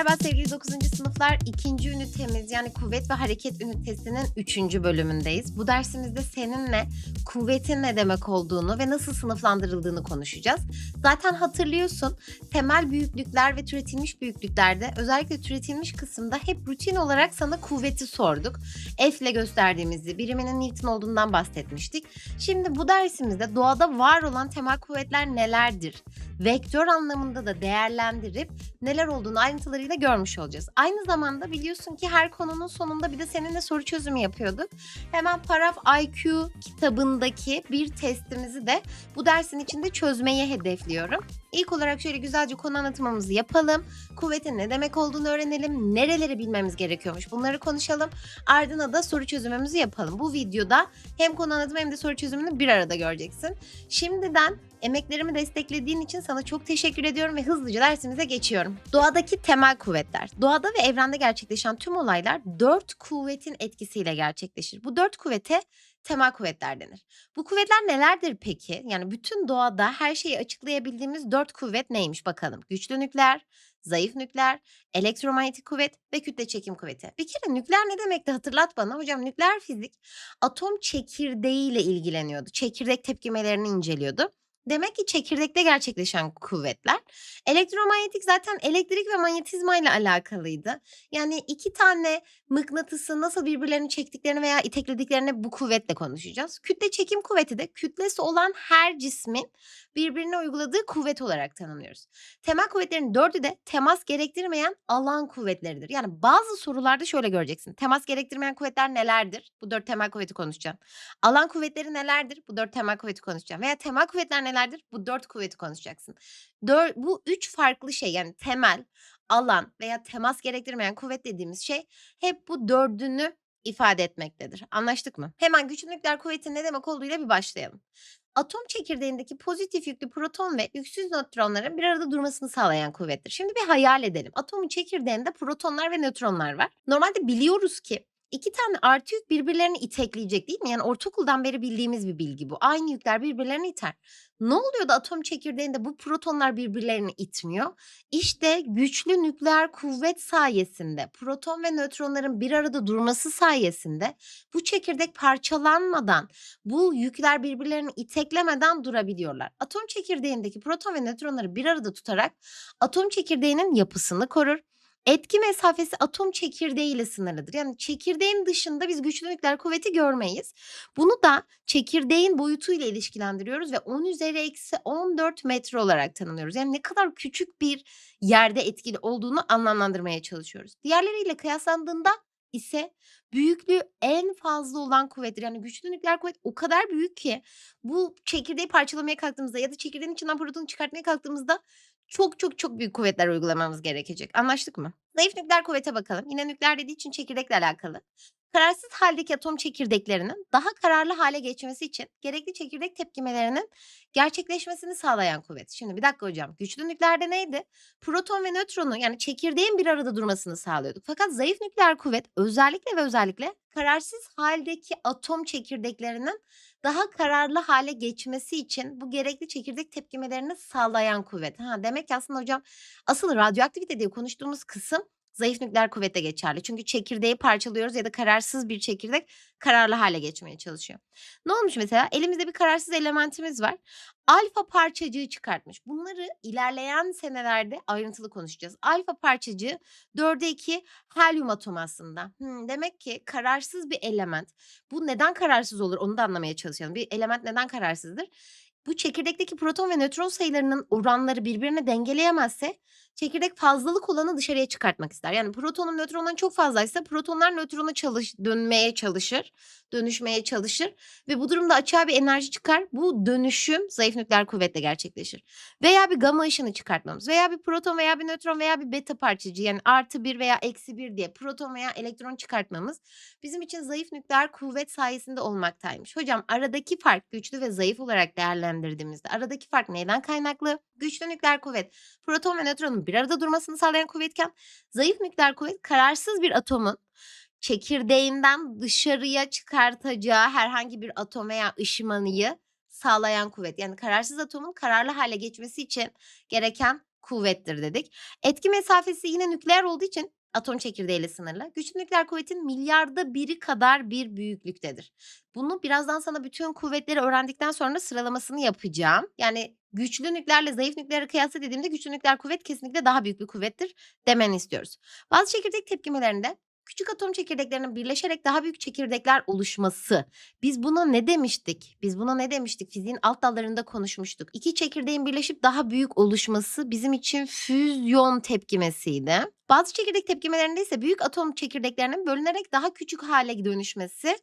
Merhaba sevgili 9. sınıflar. ikinci ünitemiz yani kuvvet ve hareket ünitesinin 3. bölümündeyiz. Bu dersimizde seninle kuvvetin ne demek olduğunu ve nasıl sınıflandırıldığını konuşacağız. Zaten hatırlıyorsun temel büyüklükler ve türetilmiş büyüklüklerde özellikle türetilmiş kısımda hep rutin olarak sana kuvveti sorduk. F ile gösterdiğimizi, biriminin Newton olduğundan bahsetmiştik. Şimdi bu dersimizde doğada var olan temel kuvvetler nelerdir? Vektör anlamında da değerlendirip neler olduğunu ayrıntılarıyla görmüş olacağız. Aynı zamanda biliyorsun ki her konunun sonunda bir de seninle soru çözümü yapıyorduk. Hemen Paraf IQ kitabındaki bir testimizi de bu dersin içinde çözmeyi hedefliyorum. İlk olarak şöyle güzelce konu anlatımımızı yapalım. Kuvvetin ne demek olduğunu öğrenelim. Nereleri bilmemiz gerekiyormuş bunları konuşalım. Ardına da soru çözümümüzü yapalım. Bu videoda hem konu anlatımı hem de soru çözümünü bir arada göreceksin. Şimdiden emeklerimi desteklediğin için sana çok teşekkür ediyorum ve hızlıca dersimize geçiyorum. Doğadaki temel kuvvetler. Doğada ve evrende gerçekleşen tüm olaylar dört kuvvetin etkisiyle gerçekleşir. Bu dört kuvvete temel kuvvetler denir. Bu kuvvetler nelerdir peki? Yani bütün doğada her şeyi açıklayabildiğimiz dört kuvvet neymiş bakalım. Güçlü nükleer, zayıf nükleer, elektromanyetik kuvvet ve kütle çekim kuvveti. Bir kere nükleer ne demekti hatırlat bana. Hocam nükleer fizik atom çekirdeğiyle ilgileniyordu. Çekirdek tepkimelerini inceliyordu. Demek ki çekirdekte gerçekleşen kuvvetler. Elektromanyetik zaten elektrik ve manyetizma ile alakalıydı. Yani iki tane mıknatısı nasıl birbirlerini çektiklerini veya iteklediklerini bu kuvvetle konuşacağız. Kütle çekim kuvveti de kütlesi olan her cismin birbirine uyguladığı kuvvet olarak tanımlıyoruz. Temel kuvvetlerin dördü de temas gerektirmeyen alan kuvvetleridir. Yani bazı sorularda şöyle göreceksin. Temas gerektirmeyen kuvvetler nelerdir? Bu dört temel kuvveti konuşacağım. Alan kuvvetleri nelerdir? Bu dört temel kuvveti konuşacağım. Veya temel kuvvetler nelerdir? Bu dört kuvveti konuşacaksın. Dör, bu üç farklı şey yani temel, alan veya temas gerektirmeyen kuvvet dediğimiz şey hep bu dördünü ifade etmektedir. Anlaştık mı? Hemen güçlü nükleer kuvvetin ne demek olduğuyla bir başlayalım. Atom çekirdeğindeki pozitif yüklü proton ve yüksüz nötronların bir arada durmasını sağlayan kuvvettir. Şimdi bir hayal edelim. Atomun çekirdeğinde protonlar ve nötronlar var. Normalde biliyoruz ki iki tane artı yük birbirlerini itekleyecek değil mi? Yani ortaokuldan beri bildiğimiz bir bilgi bu. Aynı yükler birbirlerini iter. Ne oluyor da atom çekirdeğinde bu protonlar birbirlerini itmiyor? İşte güçlü nükleer kuvvet sayesinde proton ve nötronların bir arada durması sayesinde bu çekirdek parçalanmadan bu yükler birbirlerini iteklemeden durabiliyorlar. Atom çekirdeğindeki proton ve nötronları bir arada tutarak atom çekirdeğinin yapısını korur. Etki mesafesi atom çekirdeği ile sınırlıdır. Yani çekirdeğin dışında biz güçlü nükleer kuvveti görmeyiz. Bunu da çekirdeğin boyutu ile ilişkilendiriyoruz ve 10 üzeri eksi 14 metre olarak tanımlıyoruz. Yani ne kadar küçük bir yerde etkili olduğunu anlamlandırmaya çalışıyoruz. Diğerleriyle kıyaslandığında ise büyüklüğü en fazla olan kuvvettir. Yani güçlü nükleer kuvvet o kadar büyük ki bu çekirdeği parçalamaya kalktığımızda ya da çekirdeğin içinden protonu çıkartmaya kalktığımızda çok çok çok büyük kuvvetler uygulamamız gerekecek. Anlaştık mı? Zayıf nükleer kuvvete bakalım. Yine nükleer dediği için çekirdekle alakalı. Kararsız haldeki atom çekirdeklerinin daha kararlı hale geçmesi için gerekli çekirdek tepkimelerinin gerçekleşmesini sağlayan kuvvet. Şimdi bir dakika hocam. Güçlü nükleerde neydi? Proton ve nötronu yani çekirdeğin bir arada durmasını sağlıyorduk. Fakat zayıf nükleer kuvvet özellikle ve özellikle kararsız haldeki atom çekirdeklerinin daha kararlı hale geçmesi için bu gerekli çekirdek tepkimelerini sağlayan kuvvet. Ha, demek ki aslında hocam asıl radyoaktivite diye konuştuğumuz kısım zayıf nükleer kuvvette geçerli. Çünkü çekirdeği parçalıyoruz ya da kararsız bir çekirdek kararlı hale geçmeye çalışıyor. Ne olmuş mesela? Elimizde bir kararsız elementimiz var. Alfa parçacığı çıkartmış. Bunları ilerleyen senelerde ayrıntılı konuşacağız. Alfa parçacığı 4'e 2 helyum atomu aslında. Hmm, demek ki kararsız bir element. Bu neden kararsız olur onu da anlamaya çalışalım. Bir element neden kararsızdır? Bu çekirdekteki proton ve nötron sayılarının oranları birbirine dengeleyemezse çekirdek fazlalık olanı dışarıya çıkartmak ister. Yani protonun nötrondan çok fazlaysa protonlar nötrona çalış dönmeye çalışır, dönüşmeye çalışır ve bu durumda açığa bir enerji çıkar. Bu dönüşüm zayıf nükleer kuvvetle gerçekleşir. Veya bir gama ışını çıkartmamız veya bir proton veya bir nötron veya bir beta parçacığı yani artı bir veya eksi bir diye proton veya elektron çıkartmamız bizim için zayıf nükleer kuvvet sayesinde olmaktaymış. Hocam aradaki fark güçlü ve zayıf olarak değerlendirdiğimizde aradaki fark neyden kaynaklı? Güçlü nükleer kuvvet proton ve nötronun bir arada durmasını sağlayan kuvvetken zayıf nükleer kuvvet kararsız bir atomun çekirdeğinden dışarıya çıkartacağı herhangi bir atom veya ışımanıyı sağlayan kuvvet. Yani kararsız atomun kararlı hale geçmesi için gereken kuvvettir dedik. Etki mesafesi yine nükleer olduğu için atom çekirdeğiyle sınırlı. Güçlü nükleer kuvvetin milyarda biri kadar bir büyüklüktedir. Bunu birazdan sana bütün kuvvetleri öğrendikten sonra sıralamasını yapacağım. Yani güçlü nükleerle zayıf nükleeri kıyasla dediğimde güçlü nükleer kuvvet kesinlikle daha büyük bir kuvvettir demeni istiyoruz. Bazı çekirdek tepkimelerinde küçük atom çekirdeklerinin birleşerek daha büyük çekirdekler oluşması. Biz buna ne demiştik? Biz buna ne demiştik? Fiziğin alt dallarında konuşmuştuk. İki çekirdeğin birleşip daha büyük oluşması bizim için füzyon tepkimesiydi. Bazı çekirdek tepkimelerinde ise büyük atom çekirdeklerinin bölünerek daha küçük hale dönüşmesi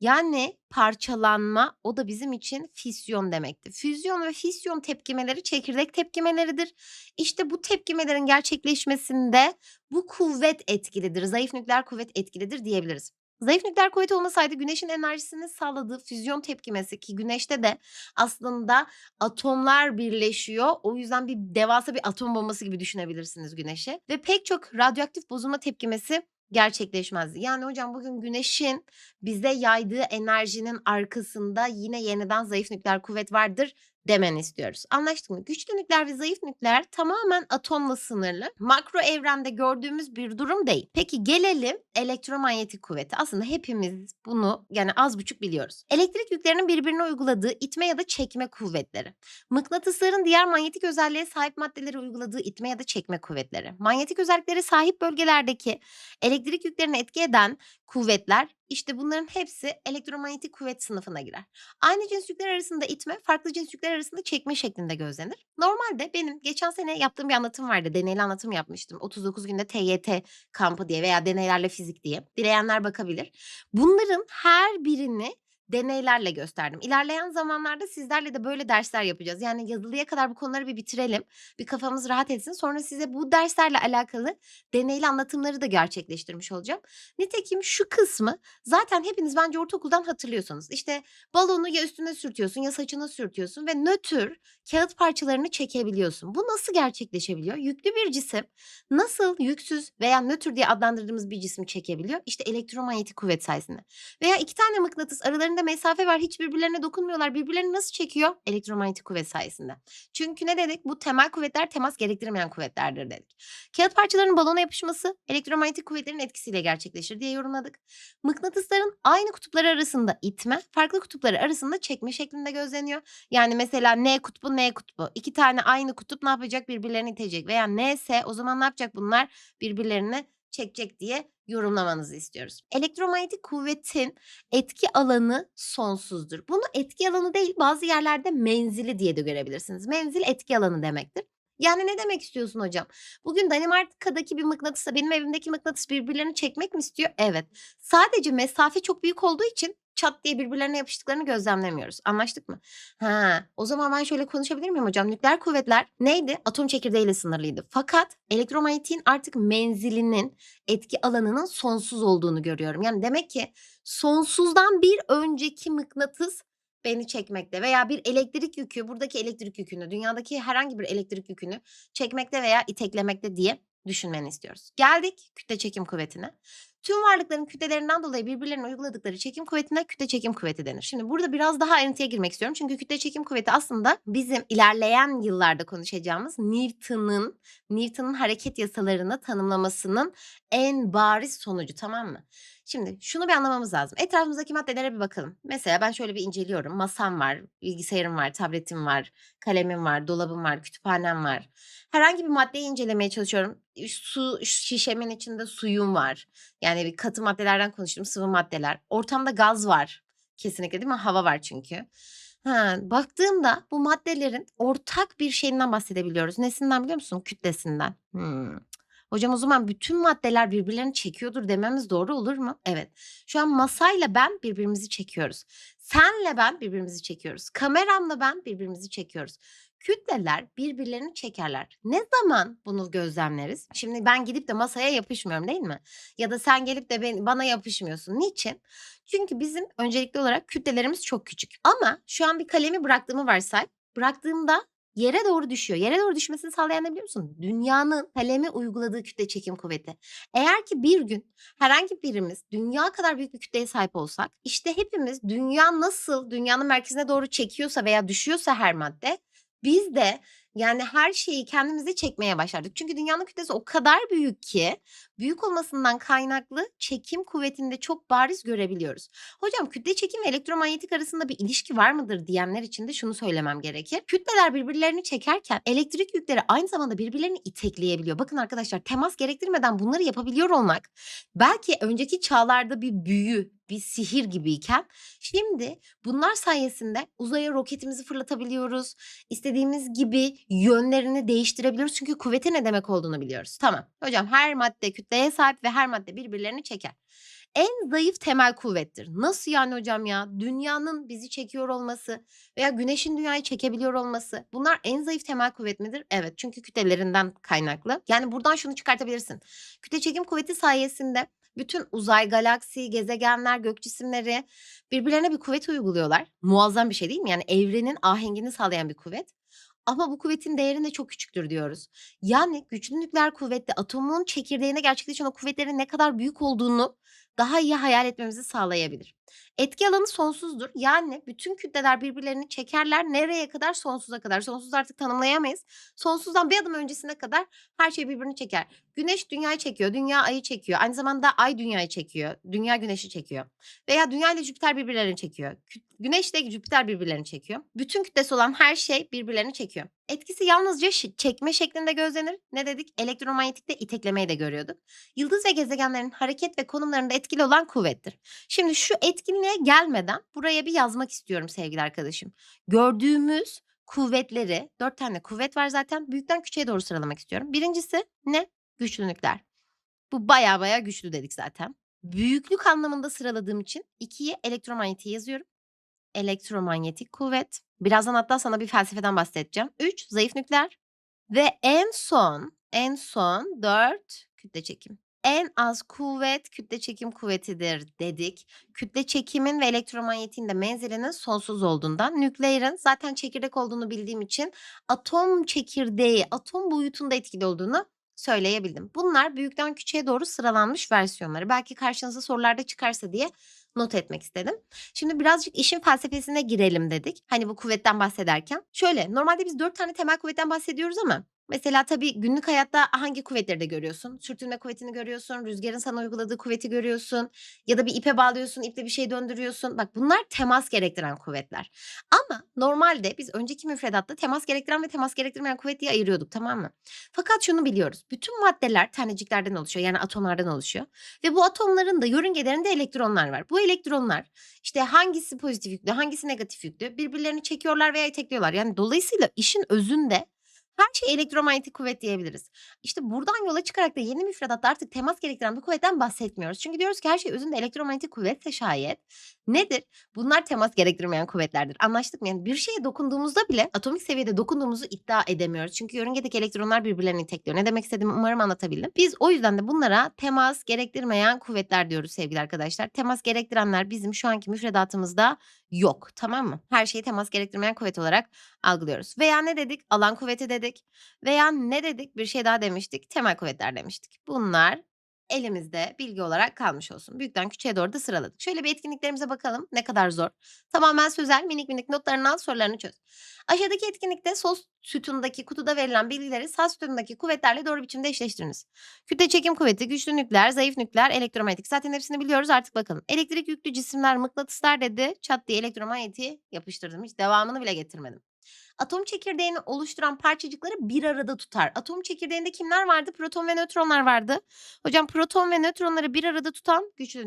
yani parçalanma o da bizim için fisyon demekti. Füzyon ve fisyon tepkimeleri çekirdek tepkimeleridir. İşte bu tepkimelerin gerçekleşmesinde bu kuvvet etkilidir. Zayıf nükleer kuvvet etkilidir diyebiliriz. Zayıf nükleer kuvvet olmasaydı güneşin enerjisini sağladığı füzyon tepkimesi ki güneşte de aslında atomlar birleşiyor. O yüzden bir devasa bir atom bombası gibi düşünebilirsiniz güneşi. Ve pek çok radyoaktif bozulma tepkimesi gerçekleşmezdi. Yani hocam bugün güneşin bize yaydığı enerjinin arkasında yine yeniden zayıf nükleer kuvvet vardır demeni istiyoruz. Anlaştık mı? Güçlü nükleer ve zayıf nükleer tamamen atomla sınırlı. Makro evrende gördüğümüz bir durum değil. Peki gelelim elektromanyetik kuvveti. Aslında hepimiz bunu yani az buçuk biliyoruz. Elektrik yüklerinin birbirine uyguladığı itme ya da çekme kuvvetleri. Mıknatısların diğer manyetik özelliğe sahip maddelere uyguladığı itme ya da çekme kuvvetleri. Manyetik özelliklere sahip bölgelerdeki elektrik yüklerini etki eden kuvvetler işte bunların hepsi elektromanyetik kuvvet sınıfına girer. Aynı cins yükler arasında itme, farklı cins yükler arasında çekme şeklinde gözlenir. Normalde benim geçen sene yaptığım bir anlatım vardı. Deneyli anlatım yapmıştım. 39 günde TYT kampı diye veya deneylerle fizik diye. Dileyenler bakabilir. Bunların her birini deneylerle gösterdim. İlerleyen zamanlarda sizlerle de böyle dersler yapacağız. Yani yazılıya kadar bu konuları bir bitirelim. Bir kafamız rahat etsin. Sonra size bu derslerle alakalı deneyli anlatımları da gerçekleştirmiş olacağım. Nitekim şu kısmı zaten hepiniz bence ortaokuldan hatırlıyorsunuz. İşte balonu ya üstüne sürtüyorsun ya saçına sürtüyorsun ve nötr kağıt parçalarını çekebiliyorsun. Bu nasıl gerçekleşebiliyor? Yüklü bir cisim nasıl yüksüz veya nötr diye adlandırdığımız bir cismi çekebiliyor? İşte elektromanyetik kuvvet sayesinde. Veya iki tane mıknatıs aralarında mesafe var hiç birbirlerine dokunmuyorlar. Birbirlerini nasıl çekiyor? Elektromanyetik kuvvet sayesinde. Çünkü ne dedik? Bu temel kuvvetler temas gerektirmeyen kuvvetlerdir dedik. Kağıt parçalarının balona yapışması elektromanyetik kuvvetlerin etkisiyle gerçekleşir diye yorumladık. Mıknatısların aynı kutupları arasında itme, farklı kutupları arasında çekme şeklinde gözleniyor. Yani mesela N kutbu N kutbu. İki tane aynı kutup ne yapacak? Birbirlerini itecek. Veya N ise o zaman ne yapacak bunlar? Birbirlerini çekecek diye yorumlamanızı istiyoruz. Elektromanyetik kuvvetin etki alanı sonsuzdur. Bunu etki alanı değil bazı yerlerde menzili diye de görebilirsiniz. Menzil etki alanı demektir. Yani ne demek istiyorsun hocam? Bugün Danimarka'daki bir mıknatısla benim evimdeki mıknatıs birbirlerini çekmek mi istiyor? Evet. Sadece mesafe çok büyük olduğu için çat diye birbirlerine yapıştıklarını gözlemlemiyoruz. Anlaştık mı? Ha, o zaman ben şöyle konuşabilir miyim hocam? Nükleer kuvvetler neydi? Atom çekirdeğiyle sınırlıydı. Fakat elektromanyetiğin artık menzilinin, etki alanının sonsuz olduğunu görüyorum. Yani demek ki sonsuzdan bir önceki mıknatıs beni çekmekte veya bir elektrik yükü, buradaki elektrik yükünü, dünyadaki herhangi bir elektrik yükünü çekmekte veya iteklemekte diye düşünmeni istiyoruz. Geldik kütle çekim kuvvetine. Tüm varlıkların kütlelerinden dolayı birbirlerine uyguladıkları çekim kuvvetine kütle çekim kuvveti denir. Şimdi burada biraz daha ayrıntıya girmek istiyorum. Çünkü kütle çekim kuvveti aslında bizim ilerleyen yıllarda konuşacağımız Newton'un Newton'un hareket yasalarını tanımlamasının en bariz sonucu tamam mı? Şimdi şunu bir anlamamız lazım. Etrafımızdaki maddelere bir bakalım. Mesela ben şöyle bir inceliyorum. Masam var, bilgisayarım var, tabletim var, kalemim var, dolabım var, kütüphanem var. Herhangi bir maddeyi incelemeye çalışıyorum. Su şişemin içinde suyum var. Yani bir katı maddelerden konuştum, sıvı maddeler. Ortamda gaz var. Kesinlikle değil mi? Hava var çünkü. Ha, baktığımda bu maddelerin ortak bir şeyinden bahsedebiliyoruz. Nesinden biliyor musun? Kütlesinden. Hmm. Hocam o zaman bütün maddeler birbirlerini çekiyordur dememiz doğru olur mu? Evet. Şu an masayla ben birbirimizi çekiyoruz. Senle ben birbirimizi çekiyoruz. Kameramla ben birbirimizi çekiyoruz. Kütleler birbirlerini çekerler. Ne zaman bunu gözlemleriz? Şimdi ben gidip de masaya yapışmıyorum değil mi? Ya da sen gelip de ben, bana yapışmıyorsun. Niçin? Çünkü bizim öncelikli olarak kütlelerimiz çok küçük. Ama şu an bir kalemi bıraktığımı varsay. Bıraktığımda yere doğru düşüyor. Yere doğru düşmesini sağlayan ne biliyor musun? Dünyanın kaleme uyguladığı kütle çekim kuvveti. Eğer ki bir gün herhangi birimiz dünya kadar büyük bir kütleye sahip olsak işte hepimiz dünya nasıl dünyanın merkezine doğru çekiyorsa veya düşüyorsa her madde Biz de, yani, her şeyi kendimize çekmeye başladık. Çünkü dünyanın kütlesi o kadar büyük ki büyük olmasından kaynaklı çekim kuvvetini de çok bariz görebiliyoruz. Hocam kütle çekim ve elektromanyetik arasında bir ilişki var mıdır diyenler için de şunu söylemem gerekir. Kütleler birbirlerini çekerken elektrik yükleri aynı zamanda birbirlerini itekleyebiliyor. Bakın arkadaşlar temas gerektirmeden bunları yapabiliyor olmak belki önceki çağlarda bir büyü, bir sihir gibiyken şimdi bunlar sayesinde uzaya roketimizi fırlatabiliyoruz. İstediğimiz gibi yönlerini değiştirebiliyoruz. Çünkü kuvvetin ne demek olduğunu biliyoruz. Tamam. Hocam her madde kütleye sahip ve her madde birbirlerini çeker. En zayıf temel kuvvettir. Nasıl yani hocam ya? Dünyanın bizi çekiyor olması veya güneşin dünyayı çekebiliyor olması. Bunlar en zayıf temel kuvvet midir? Evet. Çünkü kütlelerinden kaynaklı. Yani buradan şunu çıkartabilirsin. Kütle çekim kuvveti sayesinde bütün uzay, galaksi, gezegenler, gök cisimleri birbirlerine bir kuvvet uyguluyorlar. Muazzam bir şey değil mi? Yani evrenin ahengini sağlayan bir kuvvet. Ama bu kuvvetin değeri de çok küçüktür diyoruz. Yani güçlü nükleer kuvvetle atomun çekirdeğine gerçekleşen o kuvvetlerin ne kadar büyük olduğunu daha iyi hayal etmemizi sağlayabilir. Etki alanı sonsuzdur. Yani bütün kütleler birbirlerini çekerler. Nereye kadar? Sonsuza kadar. Sonsuz artık tanımlayamayız. Sonsuzdan bir adım öncesine kadar her şey birbirini çeker. Güneş dünyayı çekiyor, dünya ayı çekiyor. Aynı zamanda ay dünyayı çekiyor, dünya güneşi çekiyor. Veya dünya ile Jüpiter birbirlerini çekiyor. Güneş ile Jüpiter birbirlerini çekiyor. Bütün kütlesi olan her şey birbirlerini çekiyor. Etkisi yalnızca çekme şeklinde gözlenir. Ne dedik? Elektromanyetikte iteklemeyi de görüyorduk. Yıldız ve gezegenlerin hareket ve konumlarında etkili olan kuvvettir. Şimdi şu etkinliğe gelmeden buraya bir yazmak istiyorum sevgili arkadaşım. Gördüğümüz kuvvetleri, dört tane kuvvet var zaten. Büyükten küçüğe doğru sıralamak istiyorum. Birincisi ne? Güçlü nükleer. Bu baya baya güçlü dedik zaten. Büyüklük anlamında sıraladığım için ikiye elektromanyetiği yazıyorum. Elektromanyetik kuvvet. Birazdan hatta sana bir felsefeden bahsedeceğim. 3 zayıf nükleer ve en son en son 4 kütle çekim. En az kuvvet kütle çekim kuvvetidir dedik. Kütle çekimin ve elektromanyetiğin de menzilinin sonsuz olduğundan nükleerin zaten çekirdek olduğunu bildiğim için atom çekirdeği, atom boyutunda etkili olduğunu söyleyebildim. Bunlar büyükten küçüğe doğru sıralanmış versiyonları. Belki karşınıza sorularda çıkarsa diye not etmek istedim. Şimdi birazcık işin felsefesine girelim dedik. Hani bu kuvvetten bahsederken. Şöyle normalde biz dört tane temel kuvvetten bahsediyoruz ama mesela tabii günlük hayatta hangi kuvvetleri de görüyorsun? Sürtünme kuvvetini görüyorsun, rüzgarın sana uyguladığı kuvveti görüyorsun ya da bir ipe bağlıyorsun, iple bir şey döndürüyorsun. Bak bunlar temas gerektiren kuvvetler. Ama normalde biz önceki müfredatta temas gerektiren ve temas gerektirmeyen kuvvet diye ayırıyorduk tamam mı? Fakat şunu biliyoruz. Bütün maddeler taneciklerden oluşuyor yani atomlardan oluşuyor. Ve bu atomların da yörüngelerinde elektronlar var. Bu elektronlar işte hangisi pozitif yüklü, hangisi negatif yüklü birbirlerini çekiyorlar veya itekliyorlar. Yani dolayısıyla işin özünde her şey elektromanyetik kuvvet diyebiliriz. İşte buradan yola çıkarak da yeni müfredatta artık temas gerektiren bir kuvvetten bahsetmiyoruz. Çünkü diyoruz ki her şey özünde elektromanyetik kuvvetse şayet nedir? Bunlar temas gerektirmeyen kuvvetlerdir. Anlaştık mı? Yani bir şeye dokunduğumuzda bile atomik seviyede dokunduğumuzu iddia edemiyoruz. Çünkü yörüngedeki elektronlar birbirlerini itekliyor. Ne demek istediğimi umarım anlatabildim. Biz o yüzden de bunlara temas gerektirmeyen kuvvetler diyoruz sevgili arkadaşlar. Temas gerektirenler bizim şu anki müfredatımızda yok. Tamam mı? Her şeyi temas gerektirmeyen kuvvet olarak algılıyoruz. Veya ne dedik? Alan kuvveti dedik. Veya ne dedik? Bir şey daha demiştik. Temel kuvvetler demiştik. Bunlar elimizde bilgi olarak kalmış olsun. Büyükten küçüğe doğru da sıraladık. Şöyle bir etkinliklerimize bakalım. Ne kadar zor. Tamamen sözel minik minik notlarını al sorularını çöz. Aşağıdaki etkinlikte sol sütundaki kutuda verilen bilgileri sağ sütundaki kuvvetlerle doğru biçimde eşleştiriniz. Kütle çekim kuvveti, güçlü nükleer, zayıf nükleer, elektromanyetik. Zaten hepsini biliyoruz artık bakalım. Elektrik yüklü cisimler mıknatıslar dedi. Çat diye elektromanyetiği yapıştırdım. Hiç devamını bile getirmedim. Atom çekirdeğini oluşturan parçacıkları bir arada tutar. Atom çekirdeğinde kimler vardı? Proton ve nötronlar vardı. Hocam proton ve nötronları bir arada tutan güçlü.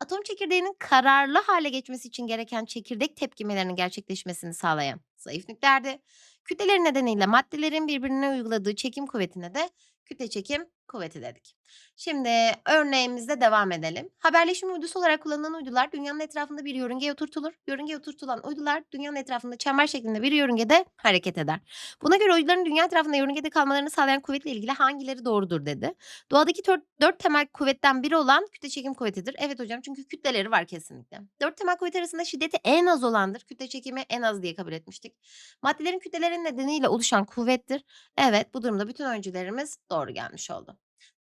Atom çekirdeğinin kararlı hale geçmesi için gereken çekirdek tepkimelerinin gerçekleşmesini sağlayan zayıf nükleerdi. Kütleleri nedeniyle maddelerin birbirine uyguladığı çekim kuvvetine de kütle çekim kuvveti dedik. Şimdi örneğimizde devam edelim. Haberleşme uydusu olarak kullanılan uydular dünyanın etrafında bir yörüngeye oturtulur. Yörüngeye oturtulan uydular dünyanın etrafında çember şeklinde bir yörüngede hareket eder. Buna göre uyduların dünya etrafında yörüngede kalmalarını sağlayan kuvvetle ilgili hangileri doğrudur dedi. Doğadaki dört, dört temel kuvvetten biri olan kütle çekim kuvvetidir. Evet hocam çünkü kütleleri var kesinlikle. Dört temel kuvvet arasında şiddeti en az olandır. Kütle çekimi en az diye kabul etmiştik. Maddelerin kütleleri nedeniyle oluşan kuvvettir. Evet bu durumda bütün öncülerimiz doğru gelmiş oldu.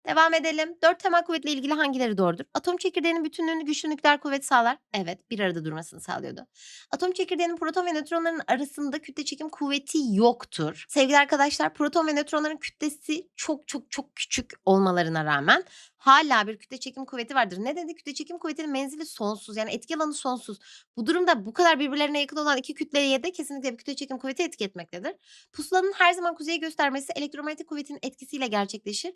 Devam edelim. 4 temel kuvvetle ilgili hangileri doğrudur? Atom çekirdeğinin bütünlüğünü güçlü nükleer kuvvet sağlar. Evet, bir arada durmasını sağlıyordu. Atom çekirdeğinin proton ve nötronların arasında kütle çekim kuvveti yoktur. Sevgili arkadaşlar, proton ve nötronların kütlesi çok çok çok küçük olmalarına rağmen hala bir kütle çekim kuvveti vardır. Ne dedi? Kütle çekim kuvvetinin menzili sonsuz. Yani etki alanı sonsuz. Bu durumda bu kadar birbirlerine yakın olan iki kütleye de kesinlikle bir kütle çekim kuvveti etki etmektedir. Pusulanın her zaman kuzeyi göstermesi elektromanyetik kuvvetin etkisiyle gerçekleşir.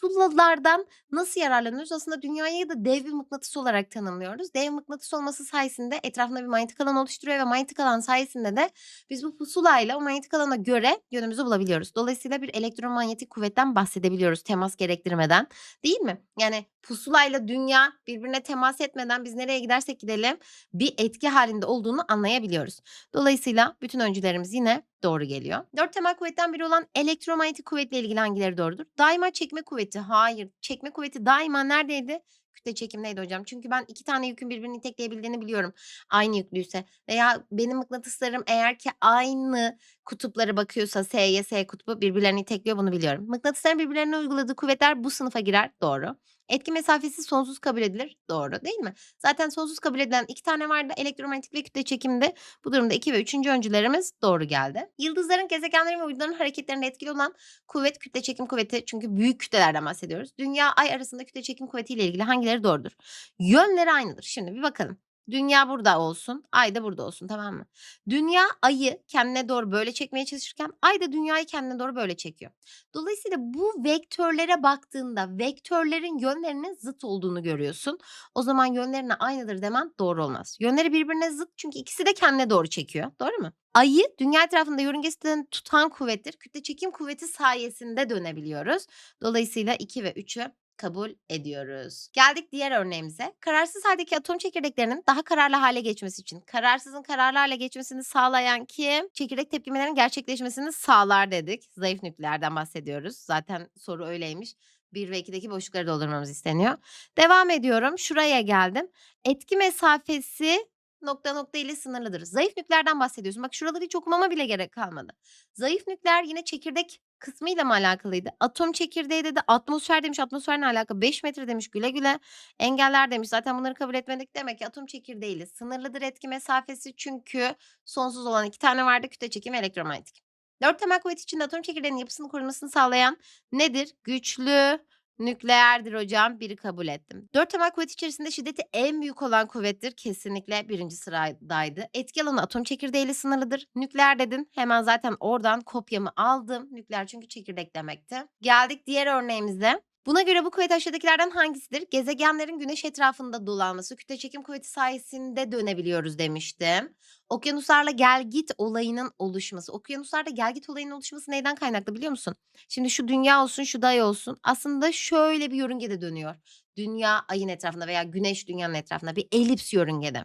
Pusulalardan nasıl yararlanıyoruz? Aslında dünyayı da dev bir mıknatıs olarak tanımlıyoruz. Dev mıknatıs olması sayesinde etrafında bir manyetik alan oluşturuyor ve manyetik alan sayesinde de biz bu pusulayla o manyetik alana göre yönümüzü bulabiliyoruz. Dolayısıyla bir elektromanyetik kuvvetten bahsedebiliyoruz temas gerektirmeden. Değil mi? Yani pusulayla dünya birbirine temas etmeden biz nereye gidersek gidelim bir etki halinde olduğunu anlayabiliyoruz. Dolayısıyla bütün öncülerimiz yine doğru geliyor. Dört temel kuvvetten biri olan elektromanyetik kuvvetle ilgili hangileri doğrudur? Daima çekme kuvveti. Hayır. Çekme kuvveti daima neredeydi? Kütle çekimdeydi hocam. Çünkü ben iki tane yükün birbirini itekleyebildiğini biliyorum. Aynı yüklüyse. Veya benim mıknatıslarım eğer ki aynı kutuplara bakıyorsa S'ye S kutbu birbirlerini itekliyor bunu biliyorum. Mıknatısların birbirlerine uyguladığı kuvvetler bu sınıfa girer. Doğru. Etki mesafesi sonsuz kabul edilir. Doğru değil mi? Zaten sonsuz kabul edilen iki tane vardı. Elektromanyetik ve kütle çekimde. Bu durumda 2 ve 3. öncülerimiz doğru geldi. Yıldızların, gezegenlerin ve uyduların hareketlerinde etkili olan kuvvet kütle çekim kuvveti. Çünkü büyük kütlelerden bahsediyoruz. Dünya ay arasında kütle çekim kuvvetiyle ilgili hangileri doğrudur? Yönleri aynıdır. Şimdi bir bakalım. Dünya burada olsun, ay da burada olsun tamam mı? Dünya ayı kendine doğru böyle çekmeye çalışırken ay da dünyayı kendine doğru böyle çekiyor. Dolayısıyla bu vektörlere baktığında vektörlerin yönlerinin zıt olduğunu görüyorsun. O zaman yönlerine aynıdır demen doğru olmaz. Yönleri birbirine zıt çünkü ikisi de kendine doğru çekiyor. Doğru mu? Ayı dünya etrafında yörüngesini tutan kuvvettir. Kütle çekim kuvveti sayesinde dönebiliyoruz. Dolayısıyla 2 ve 3'ü kabul ediyoruz. Geldik diğer örneğimize. Kararsız haldeki atom çekirdeklerinin daha kararlı hale geçmesi için kararsızın kararlı hale geçmesini sağlayan kim? Çekirdek tepkimelerinin gerçekleşmesini sağlar dedik. Zayıf nükleerden bahsediyoruz. Zaten soru öyleymiş. 1 ve 2'deki boşlukları doldurmamız isteniyor. Devam ediyorum. Şuraya geldim. Etki mesafesi nokta nokta ile sınırlıdır. Zayıf nükleerden bahsediyorsun. Bak şuraları hiç okumama bile gerek kalmadı. Zayıf nükleer yine çekirdek kısmıyla mı alakalıydı? Atom çekirdeği dedi. Atmosfer demiş. Atmosfer ne alaka? 5 metre demiş. Güle güle. Engeller demiş. Zaten bunları kabul etmedik. Demek ki atom çekirdeğiyle sınırlıdır etki mesafesi. Çünkü sonsuz olan iki tane vardı. Kütle çekim ve elektromanyetik. Dört temel kuvvet içinde atom çekirdeğinin yapısını korumasını sağlayan nedir? Güçlü, nükleerdir hocam. Biri kabul ettim. Dört temel kuvvet içerisinde şiddeti en büyük olan kuvvettir. Kesinlikle birinci sıradaydı. Etki alanı atom çekirdeğiyle sınırlıdır. Nükleer dedin. Hemen zaten oradan kopyamı aldım. Nükleer çünkü çekirdek demekti. Geldik diğer örneğimize. Buna göre bu kuvvet aşağıdakilerden hangisidir? Gezegenlerin güneş etrafında dolanması, kütle çekim kuvveti sayesinde dönebiliyoruz demiştim. Okyanuslarla gelgit olayının oluşması. Okyanuslarda gelgit olayının oluşması neyden kaynaklı biliyor musun? Şimdi şu dünya olsun, şu da ay olsun. Aslında şöyle bir yörüngede dönüyor. Dünya ayın etrafında veya güneş dünyanın etrafında bir elips yörüngede.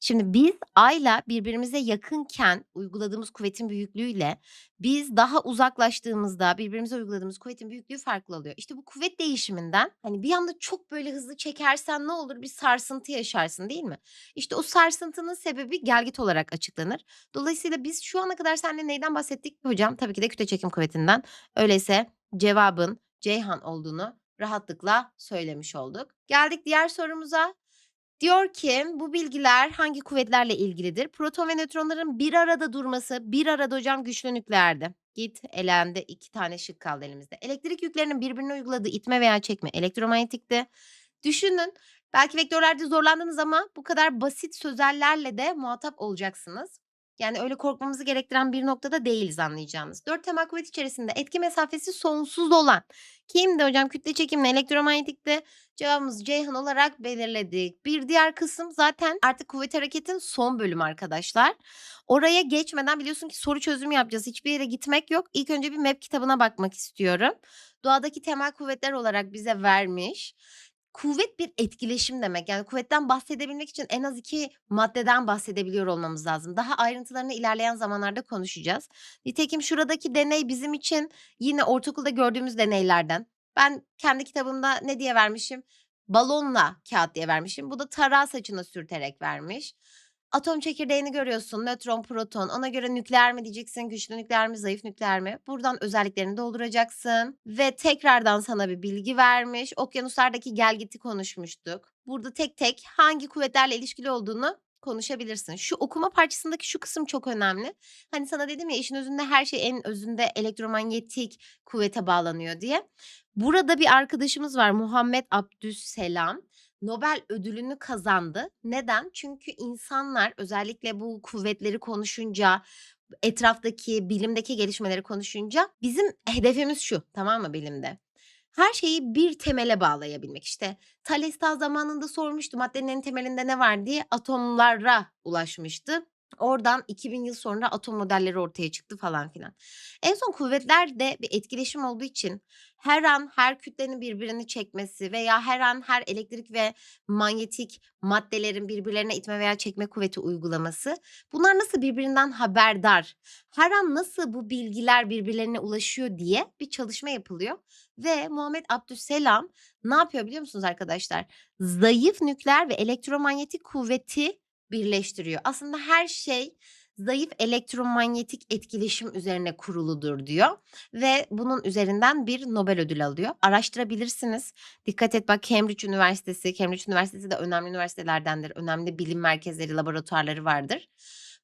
Şimdi biz ayla birbirimize yakınken uyguladığımız kuvvetin büyüklüğüyle biz daha uzaklaştığımızda birbirimize uyguladığımız kuvvetin büyüklüğü farklı oluyor. İşte bu kuvvet değişiminden hani bir anda çok böyle hızlı çekersen ne olur? Bir sarsıntı yaşarsın değil mi? İşte o sarsıntının sebebi gelgit olarak açıklanır. Dolayısıyla biz şu ana kadar seninle neyden bahsettik hocam? Tabii ki de kütle çekim kuvvetinden. Öyleyse cevabın Ceyhan olduğunu rahatlıkla söylemiş olduk. Geldik diğer sorumuza. Diyor ki bu bilgiler hangi kuvvetlerle ilgilidir? Proton ve nötronların bir arada durması, bir arada hocam güçlü nükleerdi. Git elendi iki tane şık kaldı elimizde. Elektrik yüklerinin birbirine uyguladığı itme veya çekme elektromanyetikti. Düşünün belki vektörlerde zorlandınız ama bu kadar basit sözellerle de muhatap olacaksınız. Yani öyle korkmamızı gerektiren bir noktada değiliz anlayacağınız. Dört temel kuvvet içerisinde etki mesafesi sonsuz olan kimdi hocam? Kütle çekimle elektromanyetikte cevabımız Ceyhan olarak belirledik. Bir diğer kısım zaten artık kuvvet hareketin son bölümü arkadaşlar. Oraya geçmeden biliyorsun ki soru çözümü yapacağız. Hiçbir yere gitmek yok. İlk önce bir map kitabına bakmak istiyorum. Doğadaki temel kuvvetler olarak bize vermiş. Kuvvet bir etkileşim demek. Yani kuvvetten bahsedebilmek için en az 2 maddeden bahsedebiliyor olmamız lazım. Daha ayrıntılarını ilerleyen zamanlarda konuşacağız. Nitekim şuradaki deney bizim için yine ortaokulda gördüğümüz deneylerden. Ben kendi kitabımda ne diye vermişim? Balonla kağıt diye vermişim. Bu da tarağı saçına sürterek vermiş. Atom çekirdeğini görüyorsun. Nötron, proton. Ona göre nükleer mi diyeceksin, güçlü nükleer mi, zayıf nükleer mi? Buradan özelliklerini dolduracaksın. Ve tekrardan sana bir bilgi vermiş. Okyanuslardaki gelgiti konuşmuştuk. Burada tek tek hangi kuvvetlerle ilişkili olduğunu konuşabilirsin. Şu okuma parçasındaki şu kısım çok önemli. Hani sana dedim ya işin özünde her şey en özünde elektromanyetik kuvvete bağlanıyor diye. Burada bir arkadaşımız var Muhammed Abdüsselam. Nobel ödülünü kazandı. Neden? Çünkü insanlar özellikle bu kuvvetleri konuşunca, etraftaki bilimdeki gelişmeleri konuşunca bizim hedefimiz şu tamam mı bilimde? Her şeyi bir temele bağlayabilmek. İşte Thales ta zamanında sormuştu maddenin en temelinde ne var diye atomlara ulaşmıştı. Oradan 2000 yıl sonra atom modelleri ortaya çıktı falan filan. En son kuvvetlerde bir etkileşim olduğu için her an her kütlenin birbirini çekmesi veya her an her elektrik ve manyetik maddelerin birbirlerine itme veya çekme kuvveti uygulaması. Bunlar nasıl birbirinden haberdar? Her an nasıl bu bilgiler birbirlerine ulaşıyor diye bir çalışma yapılıyor. Ve Muhammed Abdüsselam ne yapıyor biliyor musunuz arkadaşlar? Zayıf nükleer ve elektromanyetik kuvveti birleştiriyor. Aslında her şey zayıf elektromanyetik etkileşim üzerine kuruludur diyor ve bunun üzerinden bir Nobel ödülü alıyor. Araştırabilirsiniz. Dikkat et bak Cambridge Üniversitesi, Cambridge Üniversitesi de önemli üniversitelerdendir. Önemli bilim merkezleri, laboratuvarları vardır.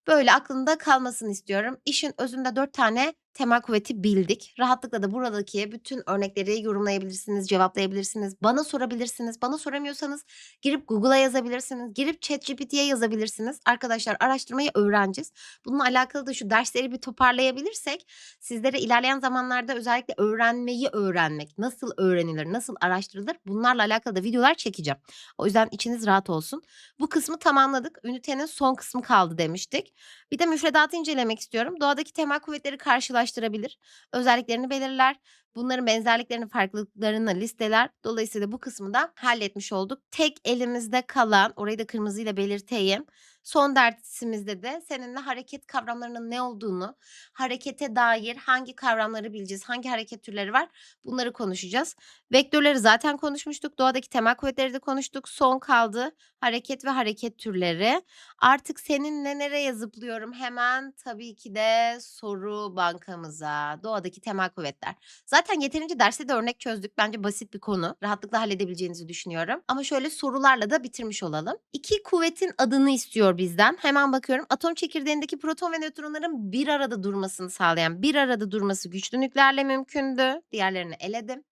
Böyle aklında kalmasını istiyorum. İşin özünde dört tane temel kuvveti bildik. Rahatlıkla da buradaki bütün örnekleri yorumlayabilirsiniz, cevaplayabilirsiniz. Bana sorabilirsiniz. Bana soramıyorsanız girip Google'a yazabilirsiniz. Girip ChatGPT'ye yazabilirsiniz. Arkadaşlar araştırmayı öğreneceğiz. Bununla alakalı da şu dersleri bir toparlayabilirsek sizlere ilerleyen zamanlarda özellikle öğrenmeyi öğrenmek, nasıl öğrenilir, nasıl araştırılır bunlarla alakalı da videolar çekeceğim. O yüzden içiniz rahat olsun. Bu kısmı tamamladık. Ünitenin son kısmı kaldı demiştik. Bir de müfredatı incelemek istiyorum. Doğadaki temel kuvvetleri karşılaştırabilir. Özelliklerini belirler. Bunların benzerliklerini, farklılıklarını listeler. Dolayısıyla bu kısmı da halletmiş olduk. Tek elimizde kalan, orayı da kırmızıyla belirteyim. Son dersimizde de seninle hareket kavramlarının ne olduğunu, harekete dair hangi kavramları bileceğiz, hangi hareket türleri var bunları konuşacağız. Vektörleri zaten konuşmuştuk. Doğadaki temel kuvvetleri de konuştuk. Son kaldı hareket ve hareket türleri. Artık seninle nereye zıplıyorum? Hemen tabii ki de soru bankamıza. Doğadaki temel kuvvetler. Zaten yeterince derste de örnek çözdük. Bence basit bir konu. Rahatlıkla halledebileceğinizi düşünüyorum. Ama şöyle sorularla da bitirmiş olalım. İki kuvvetin adını bizden. Hemen bakıyorum. Atom çekirdeğindeki proton ve nötronların bir arada durmasını sağlayan, bir arada durması güçlü nükleerle mümkündü. Diğerlerini eledim.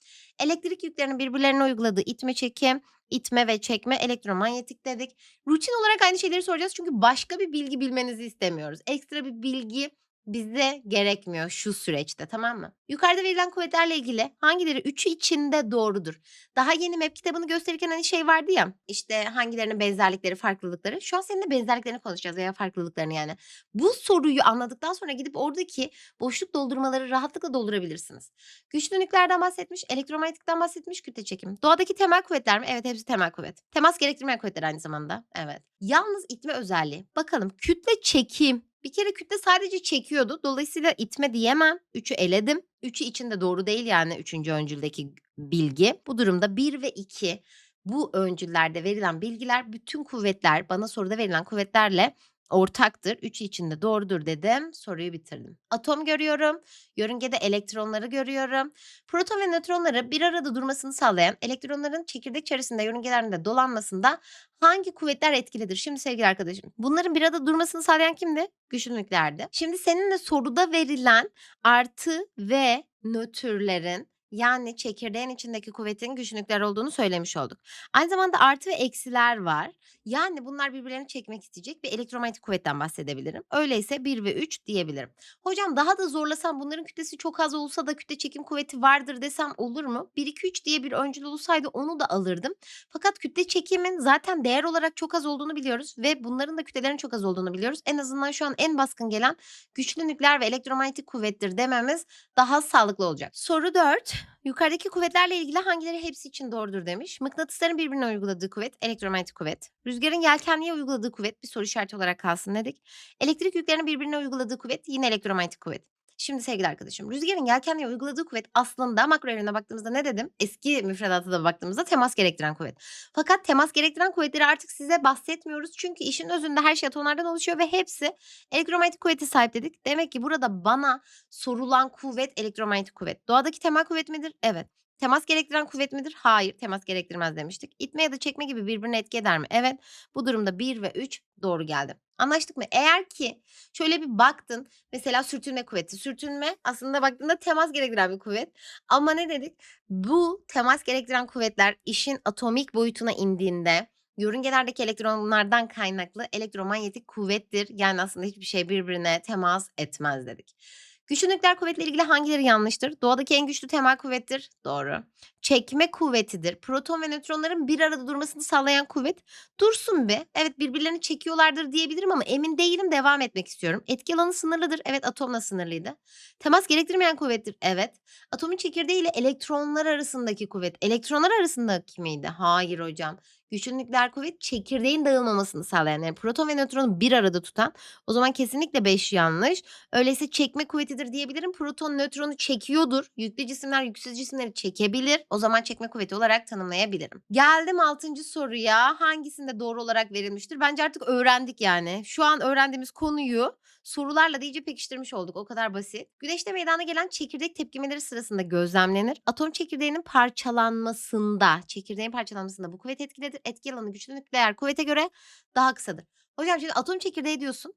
Elektrik yüklerinin birbirlerine uyguladığı itme çekim, itme ve çekme elektromanyetik dedik. Rutin olarak aynı şeyleri soracağız çünkü başka bir bilgi bilmenizi istemiyoruz. Ekstra bir bilgi bize gerekmiyor şu süreçte tamam mı? Yukarıda verilen kuvvetlerle ilgili hangileri üçü içinde doğrudur? Daha yeni map kitabını gösterirken hani şey vardı ya işte hangilerinin benzerlikleri farklılıkları. Şu an seninle benzerliklerini konuşacağız veya farklılıklarını yani. Bu soruyu anladıktan sonra gidip oradaki boşluk doldurmaları rahatlıkla doldurabilirsiniz. Güçlü nükleerden bahsetmiş, elektromanyetikten bahsetmiş, kütle çekim. Doğadaki temel kuvvetler mi? Evet hepsi temel kuvvet. Temas gerektirmeyen kuvvetler aynı zamanda. Evet. Yalnız itme özelliği. Bakalım kütle çekim bir kere kütle sadece çekiyordu. Dolayısıyla itme diyemem. Üçü eledim. Üçü içinde doğru değil yani üçüncü öncüldeki bilgi. Bu durumda 1 ve 2 bu öncüllerde verilen bilgiler bütün kuvvetler bana soruda verilen kuvvetlerle ortaktır. Üçü içinde doğrudur dedim. Soruyu bitirdim. Atom görüyorum. Yörüngede elektronları görüyorum. Proton ve nötronları bir arada durmasını sağlayan elektronların çekirdek çevresinde yörüngelerinde dolanmasında hangi kuvvetler etkilidir? Şimdi sevgili arkadaşım bunların bir arada durmasını sağlayan kimdi? Güçlü nükleerdi. Şimdi seninle soruda verilen artı ve nötrlerin yani çekirdeğin içindeki kuvvetin güçlü nükleer olduğunu söylemiş olduk. Aynı zamanda artı ve eksiler var. Yani bunlar birbirlerini çekmek isteyecek bir elektromanyetik kuvvetten bahsedebilirim. Öyleyse 1 ve 3 diyebilirim. Hocam daha da zorlasam bunların kütlesi çok az olsa da kütle çekim kuvveti vardır desem olur mu? 1 2 3 diye bir öncül olsaydı onu da alırdım. Fakat kütle çekimin zaten değer olarak çok az olduğunu biliyoruz ve bunların da kütlelerin çok az olduğunu biliyoruz. En azından şu an en baskın gelen güçlü nükleer ve elektromanyetik kuvvettir dememiz daha sağlıklı olacak. Soru 4. Yukarıdaki kuvvetlerle ilgili hangileri hepsi için doğrudur demiş. Mıknatısların birbirine uyguladığı kuvvet elektromanyetik kuvvet. Rüzgarın yelkenliğe uyguladığı kuvvet bir soru işareti olarak kalsın dedik. Elektrik yüklerinin birbirine uyguladığı kuvvet yine elektromanyetik kuvvet. Şimdi sevgili arkadaşım rüzgarın yelkenliğe uyguladığı kuvvet aslında makro evrene baktığımızda ne dedim? Eski müfredata da baktığımızda temas gerektiren kuvvet. Fakat temas gerektiren kuvvetleri artık size bahsetmiyoruz. Çünkü işin özünde her şey atomlardan oluşuyor ve hepsi elektromanyetik kuvveti sahip dedik. Demek ki burada bana sorulan kuvvet elektromanyetik kuvvet. Doğadaki temel kuvvet midir? Evet. Temas gerektiren kuvvet midir? Hayır. Temas gerektirmez demiştik. İtme ya da çekme gibi birbirine etki eder mi? Evet. Bu durumda 1 ve 3 doğru geldi. Anlaştık mı? Eğer ki şöyle bir baktın mesela sürtünme kuvveti. Sürtünme aslında baktığında temas gerektiren bir kuvvet. Ama ne dedik? Bu temas gerektiren kuvvetler işin atomik boyutuna indiğinde yörüngelerdeki elektronlardan kaynaklı elektromanyetik kuvvettir. Yani aslında hiçbir şey birbirine temas etmez dedik. Güçlü nükleer kuvvetle ilgili hangileri yanlıştır? Doğadaki en güçlü temel kuvvettir. Doğru. Çekme kuvvetidir. Proton ve nötronların bir arada durmasını sağlayan kuvvet. Dursun be. Evet birbirlerini çekiyorlardır diyebilirim ama emin değilim devam etmek istiyorum. Etki alanı sınırlıdır. Evet atomla sınırlıydı. Temas gerektirmeyen kuvvettir. Evet. Atomun çekirdeği ile elektronlar arasındaki kuvvet. Elektronlar arasındaki miydi? Hayır hocam. Güçlü nükleer kuvvet çekirdeğin dağılmamasını sağlayan yani proton ve nötronu bir arada tutan. O zaman kesinlikle 5 yanlış. Öyleyse çekme kuvvetidir diyebilirim. Proton nötronu çekiyordur. Yüklü cisimler yüksüz cisimleri çekebilir. O zaman çekme kuvveti olarak tanımlayabilirim. Geldim 6. soruya. Hangisinde doğru olarak verilmiştir? Bence artık öğrendik yani. Şu an öğrendiğimiz konuyu sorularla da iyice pekiştirmiş olduk. O kadar basit. Güneşte meydana gelen çekirdek tepkimeleri sırasında gözlemlenir. Atom çekirdeğinin parçalanmasında, çekirdeğin parçalanmasında bu kuvvet etkiledir. Etki alanı güçlü nükleer kuvvete göre daha kısadır. Hocam şimdi atom çekirdeği diyorsun.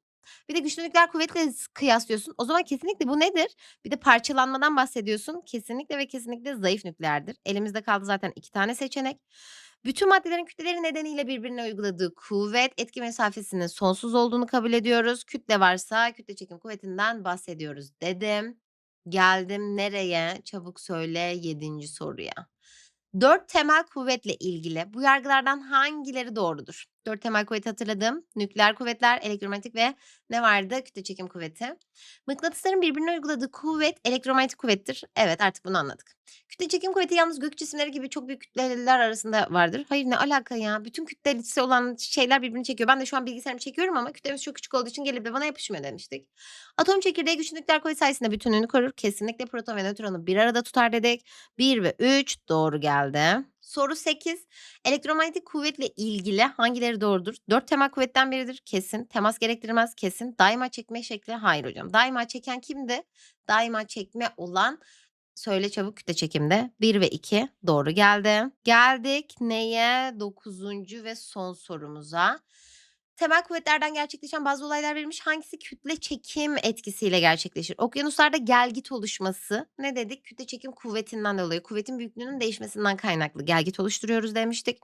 Bir de güçlü nükleer kuvvetle kıyaslıyorsun. O zaman kesinlikle bu nedir? Bir de parçalanmadan bahsediyorsun. Kesinlikle ve kesinlikle zayıf nükleerdir. Elimizde kaldı zaten iki tane seçenek. Bütün maddelerin kütleleri nedeniyle birbirine uyguladığı kuvvet etki mesafesinin sonsuz olduğunu kabul ediyoruz. Kütle varsa kütle çekim kuvvetinden bahsediyoruz dedim. Geldim nereye? Çabuk söyle 7. soruya. Dört temel kuvvetle ilgili bu yargılardan hangileri doğrudur? Dört temel kuvveti hatırladım. Nükleer kuvvetler, elektromanyetik ve ne vardı? Kütle çekim kuvveti. Mıknatısların birbirine uyguladığı kuvvet elektromanyetik kuvvettir. Evet artık bunu anladık. Kütle çekim kuvveti yalnız gök cisimleri gibi çok büyük kütleler arasında vardır. Hayır ne alaka ya? Bütün kütlesi olan şeyler birbirini çekiyor. Ben de şu an bilgisayarımı çekiyorum ama kütlemiz çok küçük olduğu için gelip de bana yapışmıyor demiştik. Atom çekirdeği güçlü nükleer kuvvet sayesinde bütünlüğünü korur. Kesinlikle proton ve nötronu bir arada tutar dedik. 1 ve 3 doğru geldi. Soru 8. Elektromanyetik kuvvetle ilgili hangileri doğrudur? 4 temel kuvvetten biridir. Kesin. Temas gerektirmez. Kesin. Daima çekme şekli. Hayır hocam. Daima çeken kimdi? Daima çekme olan söyle çabuk kütle çekimde 1 ve 2 doğru geldi. Geldik neye? 9. ve son sorumuza. Temel kuvvetlerden gerçekleşen bazı olaylar verilmiş. Hangisi kütle çekim etkisiyle gerçekleşir? Okyanuslarda gelgit oluşması. Ne dedik? Kütle çekim kuvvetinden dolayı. Kuvvetin büyüklüğünün değişmesinden kaynaklı gelgit oluşturuyoruz demiştik.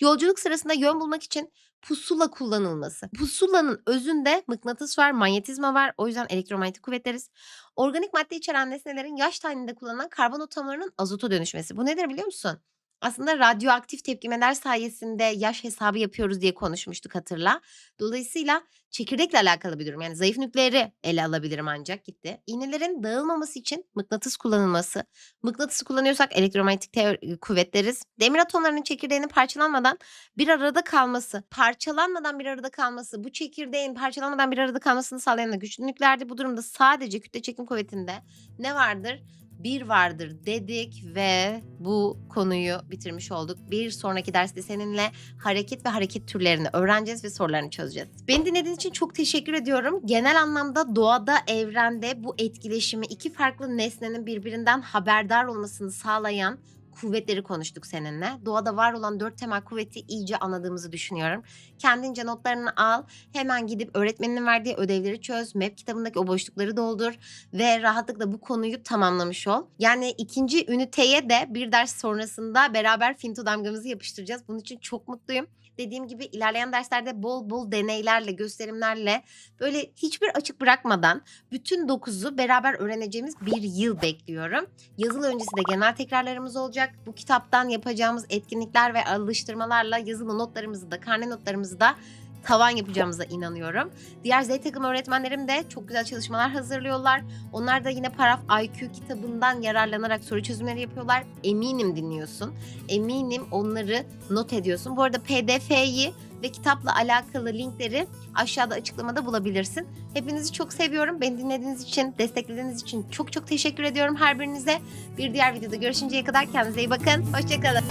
Yolculuk sırasında yön bulmak için pusula kullanılması. Pusulanın özünde mıknatıs var, manyetizma var. O yüzden elektromanyetik kuvvetleriz. Organik madde içeren nesnelerin yaş tayininde kullanılan karbon atomlarının azota dönüşmesi. Bu nedir biliyor musun? Aslında radyoaktif tepkimeler sayesinde yaş hesabı yapıyoruz diye konuşmuştuk hatırla. Dolayısıyla çekirdekle alakalı bir durum. Yani zayıf nükleeri ele alabilirim ancak gitti. İğnelerin dağılmaması için mıknatıs kullanılması. Mıknatısı kullanıyorsak elektromanyetik teori- kuvvetleriz. Demir atomlarının çekirdeğinin parçalanmadan bir arada kalması. Parçalanmadan bir arada kalması. Bu çekirdeğin parçalanmadan bir arada kalmasını sağlayan da güçlü nükleerdi. Bu durumda sadece kütle çekim kuvvetinde ne vardır? Bir vardır dedik ve bu konuyu bitirmiş olduk. Bir sonraki derste seninle hareket ve hareket türlerini öğreneceğiz ve sorularını çözeceğiz. Beni dinlediğin için çok teşekkür ediyorum. Genel anlamda doğada, evrende bu etkileşimi iki farklı nesnenin birbirinden haberdar olmasını sağlayan kuvvetleri konuştuk seninle. Doğada var olan dört temel kuvveti iyice anladığımızı düşünüyorum. Kendince notlarını al. Hemen gidip öğretmeninin verdiği ödevleri çöz. Map kitabındaki o boşlukları doldur. Ve rahatlıkla bu konuyu tamamlamış ol. Yani ikinci üniteye de bir ders sonrasında beraber Finto damgamızı yapıştıracağız. Bunun için çok mutluyum. Dediğim gibi ilerleyen derslerde bol bol deneylerle, gösterimlerle böyle hiçbir açık bırakmadan bütün dokuzu beraber öğreneceğimiz bir yıl bekliyorum. Yazılı öncesi de genel tekrarlarımız olacak. Bu kitaptan yapacağımız etkinlikler ve alıştırmalarla yazılı notlarımızı da, karne notlarımızı da tavan yapacağımıza inanıyorum. Diğer Z takım öğretmenlerim de çok güzel çalışmalar hazırlıyorlar. Onlar da yine Paraf IQ kitabından yararlanarak soru çözümleri yapıyorlar. Eminim dinliyorsun. Eminim onları not ediyorsun. Bu arada PDF'yi ve kitapla alakalı linkleri aşağıda açıklamada bulabilirsin. Hepinizi çok seviyorum. Beni dinlediğiniz için, desteklediğiniz için çok çok teşekkür ediyorum her birinize. Bir diğer videoda görüşünceye kadar kendinize iyi bakın. Hoşçakalın.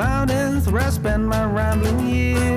mountains where I spend my rambling years.